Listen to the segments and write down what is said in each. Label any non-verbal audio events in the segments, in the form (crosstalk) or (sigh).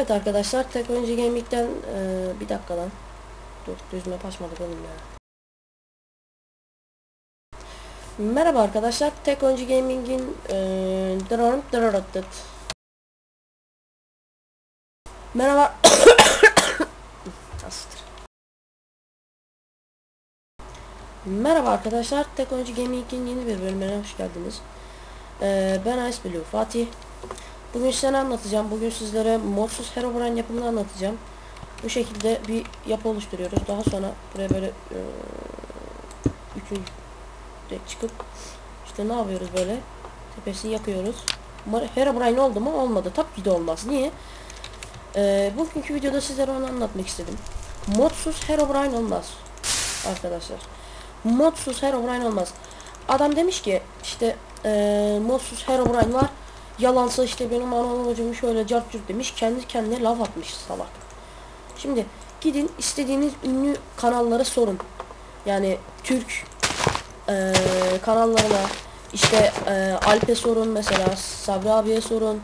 Evet arkadaşlar tek oyuncu gaming'den e, bir dakika lan. Dur düz map açmadık oğlum ya. Merhaba arkadaşlar tek oyuncu gaming'in e, dırırıtıt. Merhaba. (coughs) Astır. Merhaba arkadaşlar tek oyuncu gaming'in yeni bir bölümüne hoş geldiniz. E, ben Ice Blue Fatih. Bugün size ne anlatacağım? Bugün sizlere modsuz Herobrine yapımını anlatacağım. Bu şekilde bir yapı oluşturuyoruz. Daha sonra buraya böyle e, üçüncü de çıkıp işte ne yapıyoruz böyle? Tepesini yakıyoruz. Herobrine oldu mu? Olmadı. Tabii ki de olmaz. Niye? E, bugünkü videoda sizlere onu anlatmak istedim. Modsuz Herobrine olmaz. Arkadaşlar. Modsuz Herobrine olmaz. Adam demiş ki işte e, modsuz Herobrine var yalansa işte benim anam hocam şöyle cart curt demiş. Kendi kendine laf atmış salak. Şimdi gidin istediğiniz ünlü kanallara sorun. Yani Türk e, kanallarına işte e, Alp'e sorun mesela Sabri abiye sorun.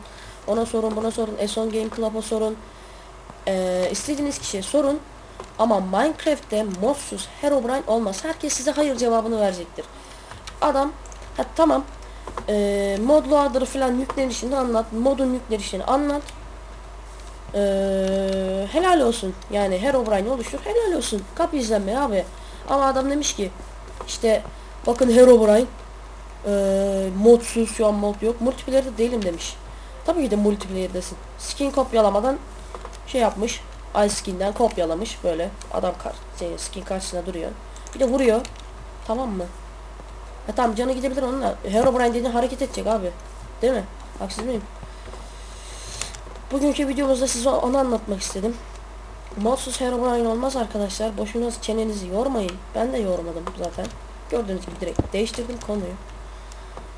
Ona sorun buna sorun. Eson Game Club'a sorun. E, istediğiniz kişiye sorun. Ama Minecraft'te modsuz Herobrine olmaz. Herkes size hayır cevabını verecektir. Adam ha, tamam e, modlu adları falan yüklenişini anlat. Modun yüklenişini anlat. E, helal olsun. Yani Herobrine oluştur. Helal olsun. Kap izlenme abi. Ama adam demiş ki işte bakın Herobrine e, modsuz şu an mod yok. Multiplayer'de değilim demiş. Tabii ki de multiplayer'desin. Skin kopyalamadan şey yapmış. Ay skin'den kopyalamış böyle. Adam kar skin karşısına duruyor. Bir de vuruyor. Tamam mı? Ha tamam canı gidebilir onunla. Herobrine dediğin hareket edecek abi. Değil mi? Haksız mıyım? Bugünkü videomuzda size onu anlatmak istedim. Modsuz Herobrine olmaz arkadaşlar. Boşuna çenenizi yormayın. Ben de yormadım zaten. Gördüğünüz gibi direkt değiştirdim konuyu.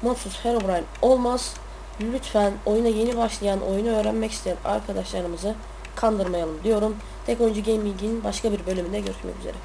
Modsuz Herobrine olmaz. Lütfen oyuna yeni başlayan, oyunu öğrenmek isteyen arkadaşlarımızı kandırmayalım diyorum. Tek oyuncu gaming'in başka bir bölümünde görüşmek üzere.